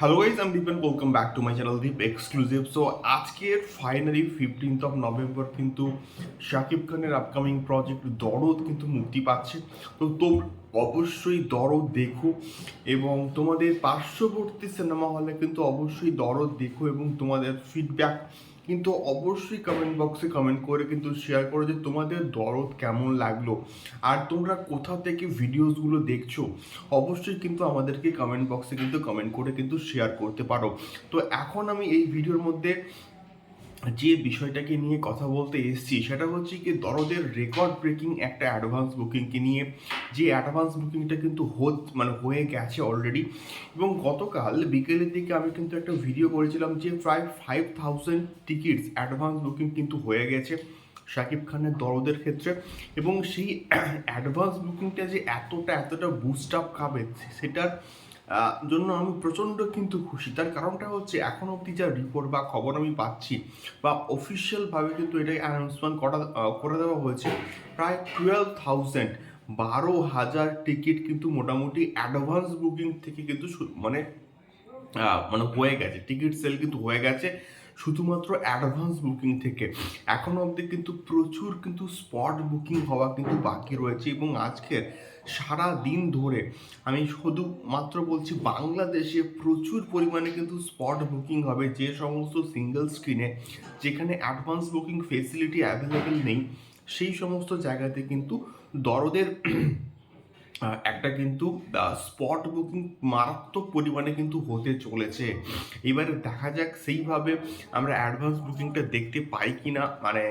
Hello guys আমি Dipen welcome back to my channel Deep exclusive so আজকের finally fifteenth of November কিন্তু শাকিব খানের upcoming project দরদ কিন্তু মুক্তি পাচ্ছে। তো তোমরা অবশ্যই দরদ দেখো এবং তোমাদের পার্শ্ববর্তী সিনেমা হলে কিন্তু অবশ্যই দরদ দেখো এবং তোমাদের ফিডব্যাক কিন্তু অবশ্যই কমেন্ট বক্সে কমেন্ট করে কিন্তু শেয়ার করো যে তোমাদের দরদ কেমন লাগল। আর তোমরা কোথা থেকে ভিডিওসগুলো দেখছ, অবশ্যই কিন্তু আমাদেরকে কমেন্ট বক্সে কিন্তু কমেন্ট করে কিন্তু শেয়ার করতে পারো। তো এখন আমি এই ভিডিওর মধ্যে যে বিষয়টাকে নিয়ে কথা বলতে এসেছি, সেটা হচ্ছে কি দরদের রেকর্ড ব্রেকিং একটা অ্যাডভান্স বুকিংকে নিয়ে। যে অ্যাডভান্স বুকিংটা কিন্তু হো- মানে হয়ে গেছে অলরেডি এবং গতকাল বিকেলের দিকে আমি কিন্তু একটা ভিডিও করেছিলাম যে প্রায় five thousand tickets advance booking কিন্তু হয়ে গেছে শাকিব খানের দরদের ক্ষেত্রে। এবং সেই অ্যাডভান্স বুকিংটা যে এতটা এতটা বুস্ট আপ খাবে, সেটার জন্য আমি প্রচণ্ড কিন্তু খুশি। তার কারণটা হচ্ছে এখন অব্দি যা রিপোর্ট বা খবর আমি পাচ্ছি বা অফিসিয়ালভাবে কিন্তু এটাই অ্যানাউন্সমেন্ট করা করে দেওয়া হয়েছে, প্রায় টুয়েলভ থাউজেন্ড বারো হাজার টিকিট কিন্তু মোটামুটি অ্যাডভান্স বুকিং থেকে কিন্তু মানে মানে হয়ে গেছে। টিকিট সেল কিন্তু হয়ে গেছে। শুধুমাত্র অ্যাডভান্স বুকিং থেকে। এখনও অবধি কিন্তু প্রচুর কিন্তু স্পট বুকিং হওয়া কিন্তু বাকি রয়েছে এবং আজকের সারা দিন ধরে আমি শুধু মাত্র বলছি বাংলাদেশে প্রচুর পরিমাণে কিন্তু স্পট বুকিং হবে যে সমস্ত সিঙ্গেল স্ক্রিনে যেখানে অ্যাডভান্স বুকিং ফেসিলিটি অ্যাভেলেবেল নেই, সেই সমস্ত জায়গাতে কিন্তু দরদের একটা কিন্তু স্পট বুকিং মারাত্মক পরিমাণে কিন্তু হতে চলেছে। এবারে দেখা যাক সেইভাবে আমরা অ্যাডভান্স বুকিংটা দেখতে পাই কি না মানে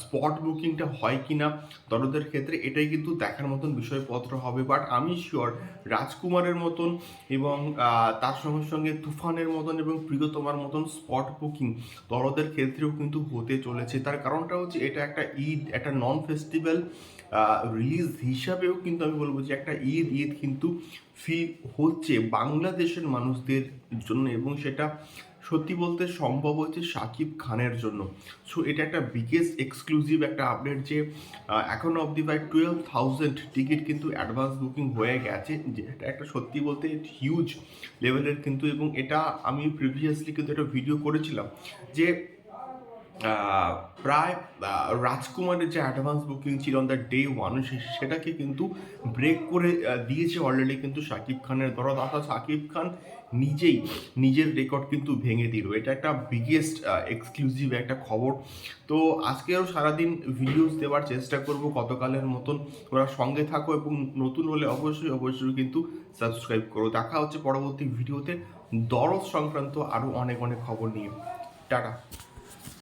স্পট বুকিংটা হয় কি না দরদের ক্ষেত্রে এটাই কিন্তু দেখার মতন বিষয়পত্র হবে। বাট আমি শিওর রাজকুমারের মতন এবং তার সঙ্গে সঙ্গে তুফানের মতন এবং প্রিয়তমার মতন স্পট বুকিং দরদের ক্ষেত্রেও কিন্তু হতে চলেছে। তার কারণটা হচ্ছে এটা একটা ঈদ, একটা নন ফেস্টিভ্যাল রিলিজ হিসাবেও কিন্তু আমি বলব যে একটা ঈদ ঈদ কিন্তু ফি হচ্ছে বাংলাদেশের মানুষদের জন্য এবং সেটা সত্যি বলতে সম্ভব হচ্ছে সাকিব খানের জন্য। সো এটা একটা বিগেস্ট এক্সক্লুসিভ একটা আপডেট যে এখনও অবধি প্রায় টুয়েলভ থাউজেন্ড টিকিট কিন্তু অ্যাডভান্স বুকিং হয়ে গেছে। যেটা একটা সত্যি বলতে হিউজ লেভেলের কিন্তু, এবং এটা আমি প্রিভিয়াসলি কিন্তু একটা ভিডিও করেছিলাম যে প্রায় রাজকুমারের যে অ্যাডভান্স বুকিং ছিল অন দ্য ডে ওয়ান সেটাকে কিন্তু ব্রেক করে দিয়েছে অলরেডি কিন্তু শাকিব খানের দরদ। অর্থাৎ শাকিব খান নিজেই নিজের রেকর্ড কিন্তু ভেঙে দিল। এটা একটা বিগেস্ট এক্সক্লুসিভ একটা খবর। তো আজকেও সারাদিন ভিডিওস দেওয়ার চেষ্টা করব গতকালের মতন। ওরা সঙ্গে থাকো এবং নতুন হলে অবশ্যই অবশ্যই কিন্তু সাবস্ক্রাইব করো। দেখা হচ্ছে পরবর্তী ভিডিওতে দরদ সংক্রান্ত আরও অনেক অনেক খবর নিয়ে। টাটা।